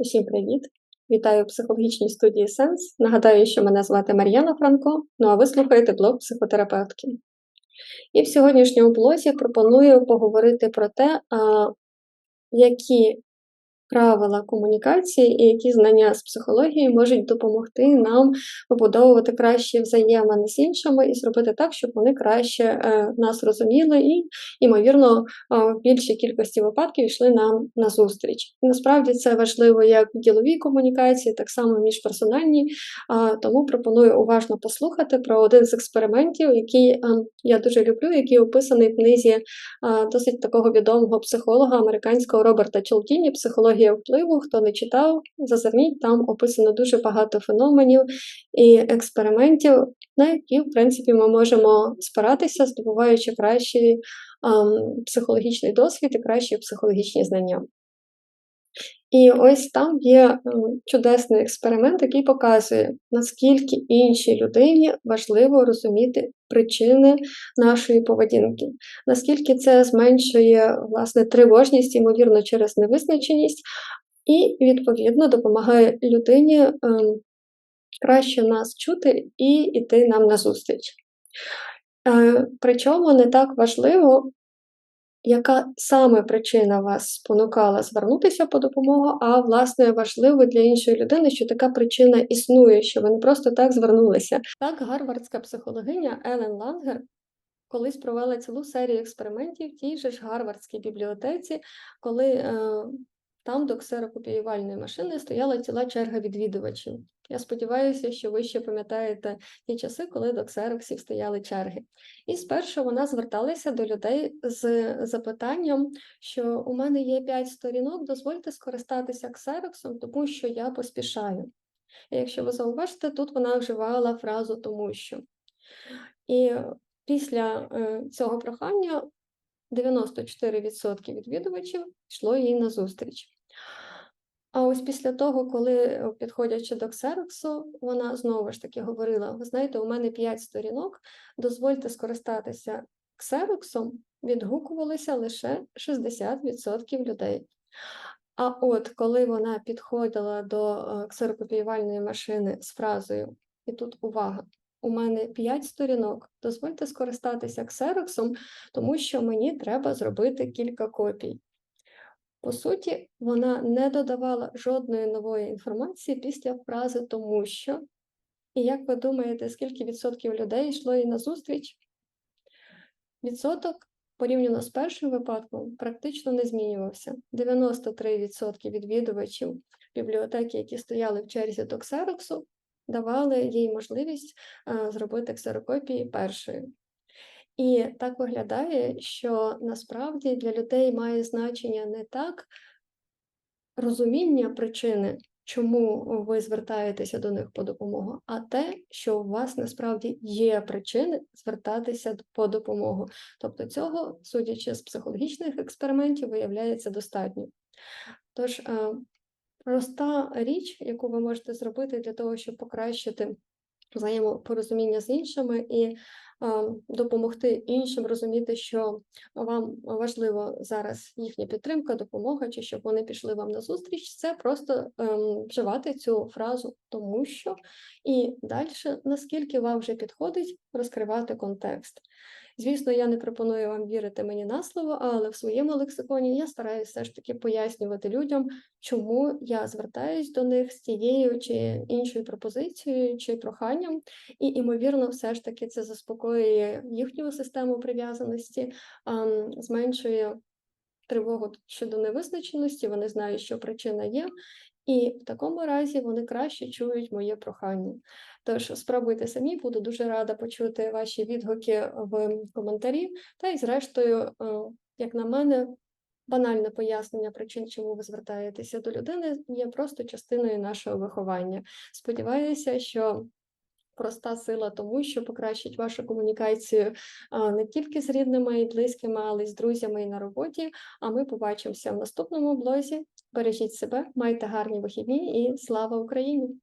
Усім привіт! Вітаю в психологічній студії Сенс. Нагадаю, що мене звати Мар'яна Франко, ну а ви слухаєте блог психотерапевтки. І в сьогоднішньому блозі пропоную поговорити про те, які правила комунікації і які знання з психології можуть допомогти нам побудовувати кращі взаємини з іншими і зробити так, щоб вони краще е, нас розуміли і, ймовірно, в більшій кількості випадків йшли нам на зустріч. насправді це важливо як в діловій комунікації, так само міжперсональній, тому пропоную уважно послухати про один з експериментів, який е, я дуже люблю, який описаний в книзі досить такого відомого психолога американського Роберта Чолтіні «Психологія психологія впливу, хто не читав, зазирніть, там описано дуже багато феноменів і експериментів, на які, в принципі, ми можемо спиратися, здобуваючи кращий ем, психологічний досвід і кращі психологічні знання. І ось там є чудесний експеримент, який показує, наскільки іншій людині важливо розуміти причини нашої поведінки, наскільки це зменшує власне тривожність, ймовірно, через невизначеність, і, відповідно, допомагає людині ем, краще нас чути і йти нам на зустріч. Е, причому не так важливо, яка саме причина вас спонукала звернутися по допомогу, а власне важливо для іншої людини, що така причина існує, що ви не просто так звернулися. Так, гарвардська психологиня Елен Лангер колись провела цілу серію експериментів в тій же ж гарвардській бібліотеці, коли е, там до ксерокопіювальної машини стояла ціла черга відвідувачів. Я сподіваюся, що ви ще пам'ятаєте ті часи, коли до ксероксів стояли черги. І спершу вона зверталася до людей з запитанням, що у мене є 5 сторінок, дозвольте скористатися ксероксом, тому що я поспішаю. І якщо ви зауважите, тут вона вживала фразу тому що. І після е, цього прохання 94% відвідувачів йшло їй на зустріч. А ось після того, коли е, підходячи до ксероксу, вона знову ж таки говорила: ви знаєте, у мене 5 сторінок, дозвольте скористатися ксероксом, відгукувалися лише 60% людей. А от коли вона підходила до е, ксерокопіювальної машини з фразою, і тут увага, у мене 5 сторінок, дозвольте скористатися ксероксом, тому що мені треба зробити кілька копій. По суті, вона не додавала жодної нової інформації після фрази тому що. І як ви думаєте, скільки відсотків людей йшло їй на зустріч? Відсоток порівняно з першим випадком практично не змінювався. 93% відвідувачів бібліотеки, які стояли в черзі до ксероксу, давали їй можливість зробити ксерокопії першою. І так виглядає, що насправді для людей має значення не так розуміння причини, чому ви звертаєтеся до них по допомогу, а те, що у вас насправді є причини звертатися по допомогу. Тобто цього, судячи з психологічних експериментів, виявляється достатньо. Тож, е, проста річ, яку ви можете зробити для того, щоб покращити взаємопорозуміння з іншими і допомогти іншим розуміти, що вам важливо зараз їхня підтримка, допомога, чи щоб вони пішли вам на зустріч, це просто ем, вживати цю фразу тому що і далі, наскільки вам вже підходить, розкривати контекст. Звісно, я не пропоную вам вірити мені на слово, але в своєму лексиконі я стараюся все ж таки пояснювати людям, чому я звертаюсь до них з тією чи іншою пропозицією чи проханням, і, ймовірно, все ж таки це заспокоює їхню систему прив'язаності, зменшує тривогу щодо невизначеності, вони знають, що причина є, і в такому разі вони краще чують моє прохання. Тож спробуйте самі, буду дуже рада почути ваші відгуки в коментарі. Та й, зрештою, е, як на мене, банальне пояснення причин, чому ви звертаєтеся до людини, є просто частиною нашого виховання. Сподіваюся, що. Проста сила тому, що покращить вашу комунікацію не тільки з рідними і близькими, але й з друзями і на роботі. А ми побачимося в наступному блозі. Бережіть себе, майте гарні вихідні і слава Україні!